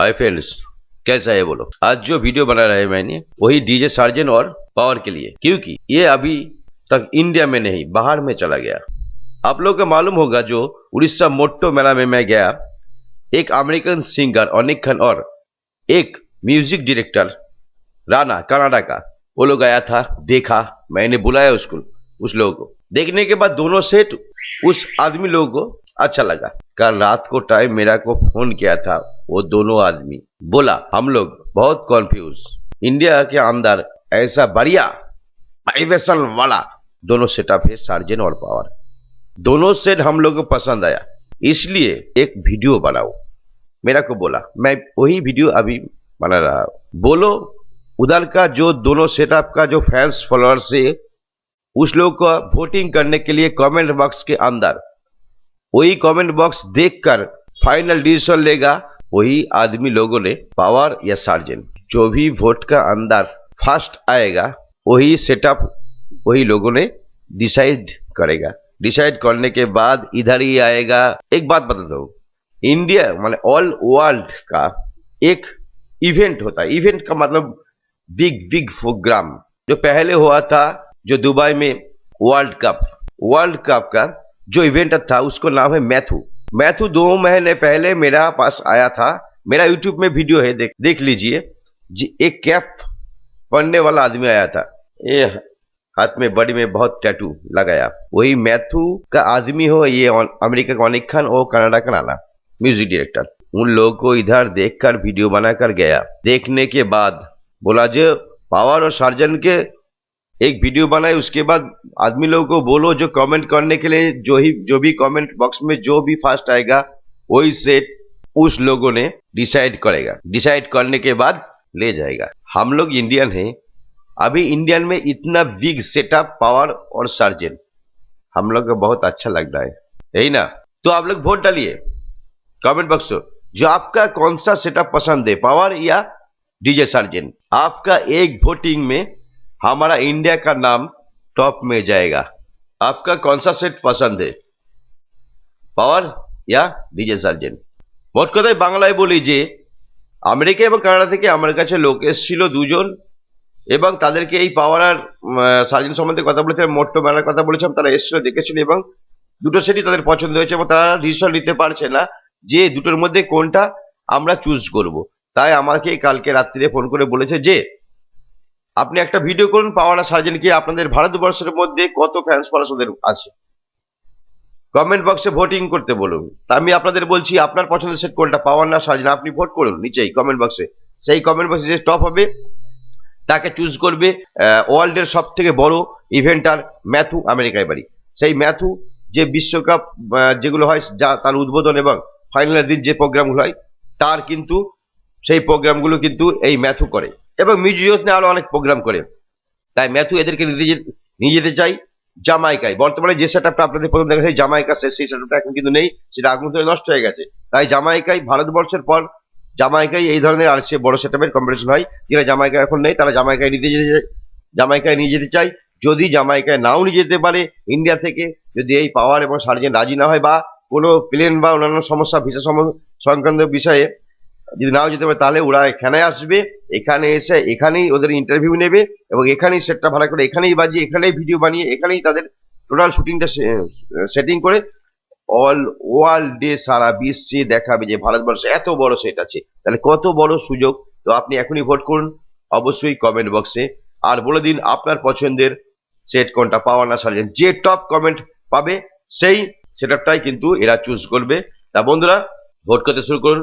Hi friends कैसा है बोलो आज जो वीडियो बना रहा मैंने, वही डीजे सार्जन और पावर के लिए। क्योंकि ये अभी तक इंडिया में नहीं, बाहर में चला गया। आप लोग को मालूम होगा जो उड़ीसा मोट्टो मेला में मैं गया, एक अमेरिकन सिंगर अनिक खान और एक म्यूज़िक डायरेक्टर राना कनाडा का, वो लोग आया था, देखा, मैंने बुलाया उसको, उस लोगों को। देखने के बाद दोनों सेट उस आदमी लोगों को अच्छा लगा। कल रात को टाइम मेरा को फ़ोन किया था, वो दोनों आदमी। बोला, हम लोग बहुत कॉन्फ्यूज इंडिया के अंदर ऐसा बढ़िया वाइब्रेशन वाला दोनों सेटअप है सार्जन और पावर दोनों सेट हम लोग को पसंद आया। इसलिए एक वीडियो बनाओ। मेरा को बोला, मैं वही वीडियो अभी बना रहा हूँ। बोलो, उधर का जो दोनों सेटअप का जो फैंस फॉलोअर्स है, उस लोग को वोटिंग करने के लिए कमेंट बॉक्स के अंदर वही कमेंट बॉक्स देखकर फाइनल डिसीज़न लेगा, वही आदमी लोगों ने पावर या सार्जन जो भी वोट का अंदर फ़र्स्ट आएगा, वही सेटअप वही लोगों ने डिसाइड करेगा। डिसाइड करने के बाद इधर ही आएगा। एक बात बता दो इंडिया माने ऑल वर्ल्ड का एक इवेंट होता है। इवेंट का मतलब बिग बिग प्रोग्राम जो पहले हुआ था, जो दुबई में वर्ल्ड कप वर्ल्ड कप का जो इवेंट था, उसको नाम है मैथू। मैथू दो महीने पहले मेरा पास आया था। मेरा यूट्यूब में वीडियो है, देख देख लीजिए। एक कैप पहनने वाला आदमी आया था। ये हाथ में, बॉडी में बहुत टैटू लगाया। वही मैथू का आदमी हो, ये अमेरिका का अनिक खान और कनाडा का नाना म्यूज़िक डायरेक्टर उन लोगों को इधर देखकर वीडियो बनाकर गया। देखने के बाद बोला, जो, पावर और सार्जन के एक वीडियो बनाए उसके बाद आदमी लोगों को बोलो, जो कमेंट करने के लिए, जो ही, जो भी कमेंट बॉक्स में जो भी फास्ट आएगा, वही सेट उस लोगों ने डिसाइड करेगा। डिसाइड करने के बाद ले जाएगा। हम लोग इंडियन हैं। अभी इंडियन में इतना बिग सेटअप पावर और सर्जन हम लोग को बहुत अच्छा लग रहा है। यही ना? तो आप लोग वोट डालिए। कमेंट बॉक्स जो आपका कौन सा सेटअप पसंद है पावर या डीजे सर्जन आपका एक वोटिंग में हमारा इंडिया का नाम टॉप में जाएगा आपका कौन सा सेट पसंद है পাওয়ার ইয়া ডিজে সার্জেন মোট কথায় বাংলায় বলি যে আমেরিকা এবং কানাডা থেকে আমার কাছে লোক এসেছিল দুজন এবং তাদেরকে এই পাওয়ার আর সার্জেন সম্বন্ধে কথা বলেছিলাম মোট্টো মেলার কথা বলেছিলাম তারা এসেছিল দেখেছিল এবং দুটো সেটই তাদের পছন্দ হয়েছে এবং তারা ডিসিশন নিতে পারছে না যে দুটোর মধ্যে কোনটা আমরা চুজ করব তাই আমাকে কালকে রাত্রিরে ফোন করে বলেছে যে আপনি একটা ভিডিও করুন পাওয়ার আর সার্জেন কি আপনাদের ভারতবর্ষের মধ্যে কত ফ্যান্স ফলোয়ার্স ওদের আছে। কমেন্ট বক্সে ভোটিং করতে বলুন। তা আমি আপনাদের বলছি, আপনার পছন্দের সেট কোনটা? পাওয়ার না সার্জেন আপনি ভোট করুন নিচেই কমেন্ট বক্সে সেই কমেন্ট বক্সে যে টপ হবে, তাকে চুজ করবে ওয়ার্ল্ডের সব থেকে বড় ইভেন্টার ম্যাথু আমেরিকায় বাড়ি। সেই ম্যাথু যে বিশ্বকাপ যেগুলো হয়, যা তার উদ্বোধন এবং ফাইনালের দিন যে প্রোগ্রামগুলো হয়, তার কিন্তু, সেই প্রোগ্রামগুলো কিন্তু এই ম্যাথু করে। এবং মিউজিয়াস নিয়ে আরও অনেক প্রোগ্রাম করে। তাই ম্যাথু এদেরকে নিয়ে যেতে- চাই জামাইকায়। বর্তমানে যে সেটআপটা আপনাদের প্রথম দেখা যায়, জামাইকা সেই সেটআপটা এখন কিন্তু নেই, সেটা ধরে নষ্ট হয়ে গেছে। তাই জামাইকায় ভারতবর্ষের পর জামাইকায় এই ধরনের আর সে বড় সেটআপের কম্পিটিশন হয়, যেটা জামাইকা এখন নেই, তারা জামাইকায় নিতে যেতে জামাইকায় নিয়ে যেতে চাই যদি জামাইকায় নাও নিয়ে যেতে পারে ইন্ডিয়া থেকে, যদি এই পাওয়ার এবং সার্জেন রাজি না হয় বা কোনো প্লেন বা অন্যান্য সমস্যা ভিসা সংক্রান্ত বিষয়ে যদি নাও যেতে পারে, তাহলে ওরা এখানে আসবে, এখানে এসে এখানেই ওদের ইন্টারভিউ নেবে এবং এখানেই সেটটা ভাড়া করে, এখানেই বাজিয়ে, এখানেই ভিডিও বানিয়ে, এখানেই তাদের টোটাল শুটিংটা সেটিং করে। অল ওয়ার্ল্ড ডে সারা বিশ্বে দেখাবে যে ভারতবর্ষে এত বড় সেট আছে। তাহলে কত বড় সুযোগ? তো আপনি এখনই ভোট করুন, অবশ্যই কমেন্ট বক্সে আর বলে দিন, আপনার পছন্দের সেট কোনটা? পাওয়ার না সার্জেন যে টপ কমেন্ট পাবে, সেই সেটআপটাই কিন্তু এরা চুজ করবে। তা বন্ধুরা ভোট করতে শুরু করুন।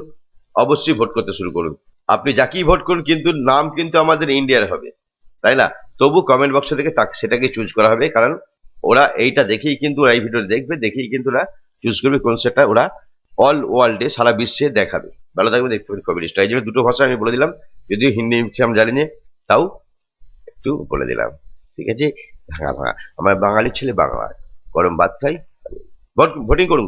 অবশ্যই ভোট করতে শুরু করুন। আপনি যাকেই ভোট করুন, কিন্তু নাম কিন্তু আমাদের ইন্ডিয়ার হবে। তাই না? তবু কমেন্ট বক্সে থেকে সেটাকে চুজ করা হবে, কারণ ওরা এইটা দেখেই কিন্তু ওরা এই ভিডিও দেখবে, দেখেই কিন্তু ওরা চুজ করবে কোন সেটটা ওরা অল ওয়ার্ল্ডে সারা বিশ্বে দেখাবে। ভালো থাকবে দেখতে পাবেন কমেডিস্ট এই জন্য দুটো ভাষা আমি বলে দিলাম। যদিও হিন্দি আমি জানি না, তাও একটু বলে দিলাম। ঠিক আছে? ভাঙা ভাঙা। আমার বাঙালির ছেলে বাংলা গরম ভাত খাই। ভোটিং করুন।